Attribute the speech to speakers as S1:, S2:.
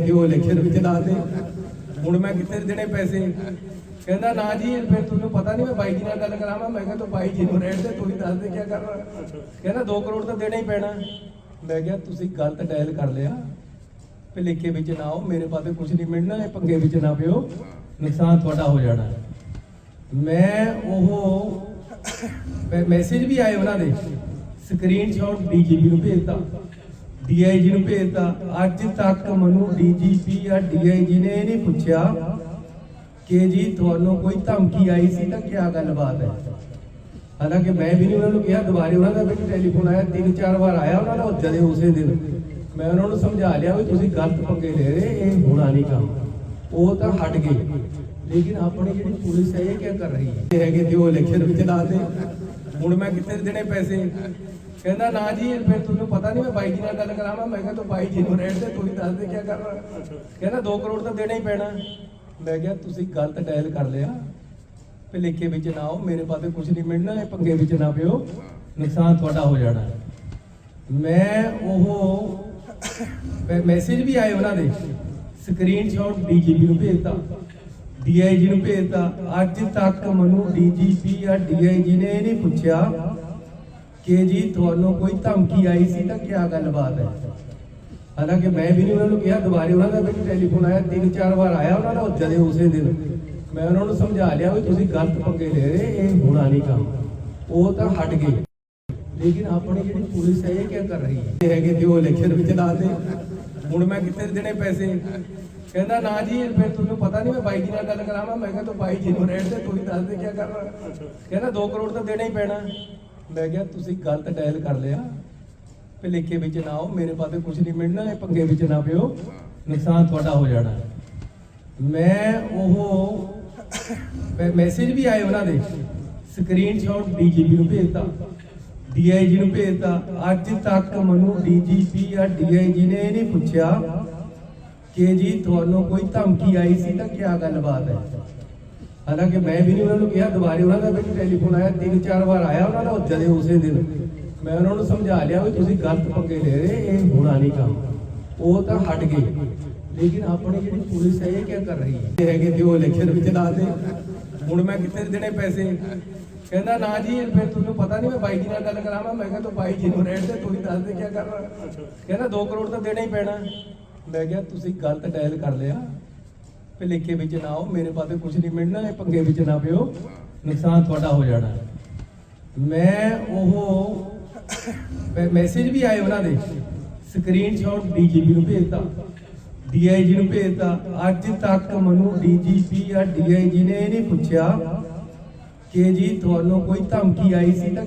S1: ਹੈਗੇ ਤੇ ਇਲੈਕਸ਼ਨ ਵਿੱਚ ਲਾ ਦੇ। ਹੁਣ ਮੈਂ ਕਿੱਥੇ ਦੇਣੇ ਪੈਸੇ? ਕਹਿੰਦਾ, ਨਾ ਜੀ, ਫਿਰ ਤੁਹਾਨੂੰ ਪਤਾ ਨਹੀਂ ਮੈਂ ਬਾਈ ਜੀ ਨਾਲ ਗੱਲ ਕਰਾਵਾਂ। ਮੈਂ ਕਿਹਾ, ਤੂੰ ਬਾਈ ਜੀ ਨੂੰ ਰੇਟ ਤੇ ਤੂੰ ਦੱਸ ਦੇ ਕੀ ਕਰਨਾ? ਕਹਿੰਦਾ 2 ਕਰੋੜ ਤਾਂ ਦੇਣਾ ਹੀ ਪੈਣਾ। ਮੈਂ ਕਿਹਾ, ਤੁਸੀਂ ਗਲਤ ਡਾਇਲ ਕਰ ਲਿਆ। ਭਲੇਖੇ ਵਿੱਚ ਨਾ ਆਓ, ਮੇਰੇ ਪਾਸੇ ਕੁਝ ਨਹੀਂ ਮਿਲਣਾ, ਇਹ ਪੰਗੇ ਵਿੱਚ ਨਾ ਪਿਓ। ਨੁਕਸਾਨ ਤੁਹਾਡਾ ਹੋ ਜਾਣਾ। ਮੈਂ ਉਹ ਮੈਸੇਜ ਵੀ ਆਏ ਉਹਨਾਂ ਦੇ। ਸਕਰੀਨਸ਼ਾਟ ਡੀਜੀਪੀ ਨੂੰ ਭੇਜਤਾ। ਡੀਆਈਜੀ ਨੂੰ ਭੇਜਤਾ। ਅੱਜ ਤੱਕ ਮੈਨੂੰ ਡੀਜੀਪੀ ਜਾਂ ਡੀਆਈਜੀ ਨੇ ਇਹ ਨਹੀਂ ਪੁੱਛਿਆ ਕਿ ਜੀ ਤੁਹਾਨੂੰ ਕੋਈ ਧਮਕੀ ਆਈ ਸੀ ਤਾਂ ਕੀ ਗੱਲਬਾਤ ਹੈ? ਹਾਲਾਂਕਿ ਮੈਂ ਵੀ ਨਹੀਂ ਉਹਨਾਂ ਨੂੰ ਕਿਹਾ, ਦੁਬਾਰੇ ਉਹਨਾਂ ਦਾ ਵੀ ਟੈਲੀਫੋਨ ਆਇਆ ਤਿੰਨ ਚਾਰ ਵਾਰ ਆਇਆ ਉਹਨਾਂ ਦਾ ਜਦੇ ਉਸੇ ਦਿਨ। ਮੈਂ ਉਹਨਾਂ ਨੂੰ ਸਮਝਾ ਲਿਆ ਵੀ ਤੁਸੀਂ ਗਲਤ ਪੰਗੇ ਲੈ ਰਹੇ, ਇਹ ਹੋਣਾ ਨਹੀਂ ਕੰਮ। ਉਹ ਤਾਂ ਹਟ ਗਏ। ਲੇਕਿਨ ਆਪਣੀ ਜਿਹੜੀ ਪੁਲਿਸ ਹੈ, ਇਹ ਕੀ ਕਰ ਰਹੀ ਹੈ? ਹੈਗੇ ਤੇ ਉਹ ਇਲੈਕਸ਼ਨ ਵਿੱਚ ਲਾਤੇ ਹੁਣ ਮੈਂ ਕਿੱਥੇ ਦੇਣੇ ਪੈਸੇ? ਕਹਿੰਦਾ, ਨਾ ਜੀ ਫਿਰ ਤੁਹਾਨੂੰ ਪਤਾ ਨਹੀਂ ਮੈਂ ਬਾਈ ਜੀ ਨਾਲ ਗੱਲ ਕਰਾਵਾਂ ਮੈਂ ਕਿਹਾ, ਤੂੰ ਬਾਈ ਜੀ ਨੂੰ ਰੇਟ ਤੇ ਤੂੰ ਹੀ ਦੱਸ ਦੇ ਕੀ ਕਰਨਾ। ਕਹਿੰਦਾ 2 ਕਰੋੜ ਤਾਂ ਦੇਣਾ ਹੀ ਪੈਣਾ। ਮੈਂ ਕਿਹਾ, ਤੁਸੀਂ ਗਲਤ ਡਾਇਲ ਕਰ ਲਿਆ। ਭਲੇਖੇ ਵਿੱਚ ਨਾ ਆਓ, ਮੇਰੇ ਪਾਸੇ ਕੁਝ ਨਹੀਂ ਮਿਲਣਾ, ਇਹ ਪੰਗੇ ਵਿੱਚ ਨਾ ਪਿਓ। ਨੁਕਸਾਨ ਤੁਹਾਡਾ ਹੋ ਜਾਣਾ। ਮੈਂ ਉਹ ਮੈਸੇਜ ਵੀ ਆਏ ਉਹਨਾਂ ਦੇ। ਸਕਰੀਨਸ਼ਾਟ ਡੀਜੀਪੀ ਨੂੰ ਭੇਜਤਾ। ਡੀਆਈਜੀ ਨੂੰ ਭੇਜਤਾ। ਅੱਜ ਤੱਕ ਮੈਨੂੰ ਡੀਜੀਪੀ ਜਾਂ ਡੀਆਈਜੀ ਨੇ ਇਹ ਨਹੀਂ ਪੁੱਛਿਆ ਕਿ ਜੀ ਤੁਹਾਨੂੰ ਕੋਈ ਧਮਕੀ ਆਈ ਸੀ ਤਾਂ ਕੀ ਗੱਲਬਾਤ ਹੈ? ਹਾਲਾਂਕਿ ਮੈਂ ਵੀ ਨਹੀਂ ਉਹਨਾਂ ਨੂੰ ਕਿਹਾ, ਦੁਬਾਰੇ ਉਹਨਾਂ ਦਾ ਵੀ ਟੈਲੀਫੋਨ ਆਇਆ, ਤਿੰਨ ਚਾਰ ਵਾਰ ਆਇਆ ਉਹਨਾਂ ਦਾ ਜਦੇ ਉਸੇ ਦਿਨ। ਮੈਂ ਉਹਨਾਂ ਨੂੰ ਸਮਝਾ ਲਿਆ ਵੀ ਤੁਸੀਂ ਗਲਤ ਪੰਗੇ ਲੈ ਰਹੇ, ਇਹ ਹੋਣਾ ਨਹੀਂ ਕੰਮ। ਉਹ ਤਾਂ ਹਟ ਗਏ। ਲੇਕਿਨ ਆਪਣੀ ਜਿਹੜੀ ਪੁਲਿਸ ਹੈ, ਇਹ ਕੀ ਕਰ ਰਹੀ ਹੈ? ਹੈਗੇ ਤੇ ਉਹ ਇਲੈਕਸ਼ਨ ਵਿੱਚ ਲਾ ਹੁਣ ਮੈਂ ਕਿੱਥੇ ਦੇਣੇ ਪੈਸੇ? ਕਹਿੰਦਾ, ਨਾ ਜੀ ਫਿਰ ਤੁਹਾਨੂੰ ਪਤਾ ਨਹੀਂ ਮੈਂ ਬਾਈ ਜੀ ਨਾਲ ਗੱਲ ਕਰਾਵਾਂ। ਮੈਂ ਕਿਹਾ, ਤੂੰ ਬਾਈ ਜੀ ਨੂੰ ਰੇਟ ਤੇ ਤੂੰ ਹੀ ਦੱਸ ਦੇ ਕੀ ਕਰਨਾ। ਕਹਿੰਦਾ 2 ਕਰੋੜ ਤਾਂ ਦੇਣਾ ਹੀ ਪੈਣਾ। ਮੈਂ ਕਿਹਾ, ਤੁਸੀਂ ਗਲਤ ਡਾਇਲ ਕਰ ਲਿਆ। ਭਲੇਖੇ ਵਿੱਚ ਨਾ ਆਓ, ਮੇਰੇ ਪਾਸੇ ਕੁਝ ਨਹੀਂ ਮਿਲਣਾ, ਇਹ ਪੰਗੇ ਵਿੱਚ ਨਾ ਪਿਓ। ਨੁਕਸਾਨ ਤੁਹਾਡਾ ਹੋ ਜਾਣਾ। ਮੈਂ ਉਹ ਮੈਸੇਜ ਵੀ ਆਏ ਉਹਨਾਂ ਦੇ। ਸਕਰੀਨਸ਼ਾਟ ਡੀਜੀਪੀ ਨੂੰ ਭੇਜਤਾ। ਡੀਆਈਜੀ ਨੂੰ ਭੇਜਤਾ। ਅੱਜ ਤੱਕ ਮੈਨੂੰ ਡੀਜੀਪੀ ਜਾਂ ਡੀਆਈਜੀ ਨੇ ਇਹ ਨਹੀਂ ਪੁੱਛਿਆ ਕਿ ਜੀ, ਤੁਹਾਨੂੰ ਕੋਈ ਧਮਕੀ ਆਈ ਸੀ ਤਾਂ ਕੀ ਗੱਲਬਾਤ ਹੈ? ਹਾਲਾਂਕਿ ਮੈਂ ਵੀ ਨਹੀਂ ਉਹਨਾਂ ਨੂੰ ਕਿਹਾ, ਦੁਬਾਰੇ ਉਹਨਾਂ ਦਾ ਵੀ ਟੈਲੀਫੋਨ ਆਇਆ, ਤਿੰਨ ਚਾਰ ਵਾਰ ਆਇਆ ਉਹਨਾਂ ਦਾ ਜਦੇ ਉਸੇ ਦਿਨ। ਮੈਂ ਉਹਨਾਂ ਨੂੰ ਸਮਝਾ ਲਿਆ ਵੀ ਤੁਸੀਂ ਗਲਤ ਪੰਗੇ ਲੈ ਰਹੇ, ਇਹ ਹੋਣਾ ਨਹੀਂ ਕੰਮ। ਉਹ ਤਾਂ ਹਟ ਗਏ। ਲੇਕਿਨ ਆਪਣੀ ਜਿਹੜੀ ਪੁਲਿਸ ਹੈ, ਇਹ ਕੀ ਕਰ ਰਹੀ ਹੈ? ਹੈਗੇ ਤੇ ਉਹ ਇਲੈਕਸ਼ਨ ਵਿੱਚ ਲਾ ਦੇ। ਹੁਣ ਮੈਂ ਕਿੱਥੇ ਦੇਣੇ ਪੈਸੇ? ਕਹਿੰਦਾ, ਨਾ ਜੀ ਫਿਰ ਤੁਹਾਨੂੰ ਪਤਾ ਨਹੀਂ ਮੈਂ ਬਾਈ ਜੀ ਨਾਲ ਗੱਲ ਕਰਾਵਾਂ। ਮੈਂ ਕਿਹਾ, ਤੂੰ ਬਾਈ ਜੀ ਨੂੰ ਰੇਟ ਤੇ ਤੂੰ ਦੱਸ ਦੇ ਕੀ ਕਰਨਾ। ਕਹਿੰਦਾ 2 ਕਰੋੜ ਤਾਂ ਦੇਣਾ ਹੀ ਪੈਣਾ। ਮੈਂ ਕਿਹਾ, ਤੁਸੀਂ ਗਲਤ ਡਾਇਲ ਕਰ ਲਿਆ। ਭਲੇਖੇ ਵਿੱਚ ਨਾ ਆਓ, ਮੇਰੇ ਪਾਸੇ ਕੁਝ ਨਹੀਂ ਮਿਲਣਾ ਇਹ ਪੰਗੇ ਵਿੱਚ ਨਾ ਪਿਓ। ਨੁਕਸਾਨ ਤੁਹਾਡਾ ਹੋ ਜਾਣਾ। ਮੈਂ ਉਹ ਮੈਸੇਜ ਵੀ ਆਏ ਉਹਨਾਂ ਦੇ। ਸਕਰੀਨਸ਼ਾਟ ਡੀਜੀਪੀ ਨੂੰ ਭੇਜਤਾ। ਡੀਆਈਜੀ ਨੂੰ ਭੇਜਤਾ। ਅੱਜ ਤੱਕ ਮੈਨੂੰ ਡੀਜੀਪੀ ਜਾਂ ਡੀਆਈਜੀ ਨੇ ਇਹ ਨਹੀਂ ਪੁੱਛਿਆ ਕਿ ਜੀ ਤੁਹਾਨੂੰ ਕੋਈ ਧਮਕੀ ਆਈ ਸੀ ਤਾਂ